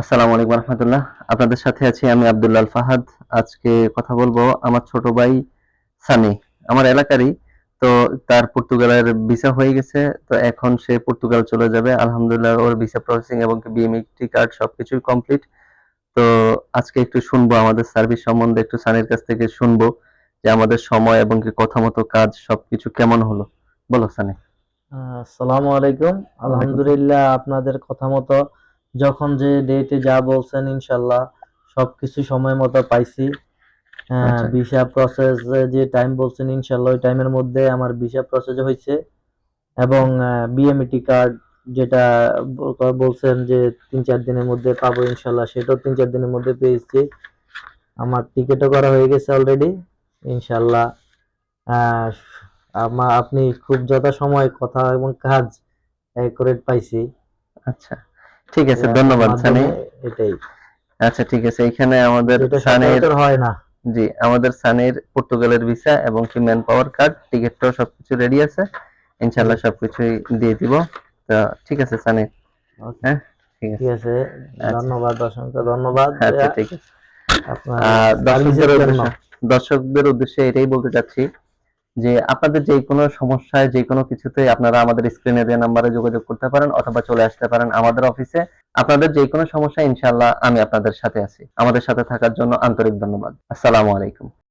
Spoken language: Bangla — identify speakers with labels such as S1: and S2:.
S1: আসসালামু আলাইকুম রহমতুল্লাহ। আপনাদের সাথে আছি আমি আব্দুল্লাল ফাহাদ। আজকে কথা বলব আমার ছোট ভাই সানি। আমার এলাকারই তো তার পর্তুগালের ভিসা হয়ে গেছে তো এখন সে পর্তুগাল চলে যাবে। আলহামদুলিল্লাহ ওর ভিসা প্রসেসিং এবং বিএমইটি কার্ড সবকিছুই কমপ্লিট তো আজকে একটু শুনব আমাদের সার্ভিস সম্বন্ধে একটু সানির কাছ থেকে শুনব যে আমাদের সময় এবং কি কথা মতো কাজ সবকিছু কেমন হলো। বলো সানি।
S2: আসসালামু আলাইকুম। আলহামদুলিল্লাহ আপনাদের কথা মতো যখন যে ডেটে যা বলছেন ইনশাল্লাহ সবকিছু সময় মতো পাইছি।
S1: আচ্ছা।
S2: ভিসা প্রসেস যে টাইম বলছেন ইনশাল্লাহ ওই টাইমের মধ্যে আমার ভিসা প্রসেস হয়েছে এবং বিএমইটি কার্ড যেটা বলছেন যে তিন চার দিনের মধ্যে পাবো ইনশাল্লাহ সেটাও তিন চার দিনের মধ্যে পেয়েছি। আমার টিকিটও করা হয়ে গেছে অলরেডি ইনশাল্লাহ। আপনি খুব যথা সময় কথা এবং কাজ অ্যাকুরেট পাইছি।
S1: আচ্ছা। ঠিক আছে ধন্যবাদ সানি।
S2: এটাই।
S1: আচ্ছা ঠিক আছে এখানে আমাদের সানির
S2: হয় না।
S1: জি আমাদের সানির পর্তুগালের ভিসা এবং কি ম্যান পাওয়ার কার্ড টিকিটটাও সবকিছু রেডি আছে। ইনশাল্লাহ সবকিছুই দিয়ে দিব। তো ঠিক আছে সানি।
S2: Okay,
S1: হ্যাঁ ঠিক আছে।
S2: ধন্যবাদ অসংখ্য ধন্যবাদ।
S1: আচ্ছা ঠিক আছে। দর্শকদের উদ্দেশ্যে এটাই বলতে চাচ্ছি যে আপনাদের যে কোনো সমস্যায় যে কোনো কিছুতে আপনারা আমাদের স্ক্রিনে দেওয়া নাম্বারে যোগাযোগ করতে পারেন অথবা চলে আসতে পারেন আমাদের অফিসে আপনাদের যে কোনো সমস্যা ইনশাল্লাহ আমি আপনাদের সাথে আছি। আমাদের সাথে থাকার জন্য আন্তরিক ধন্যবাদ। আসসালামু আলাইকুম।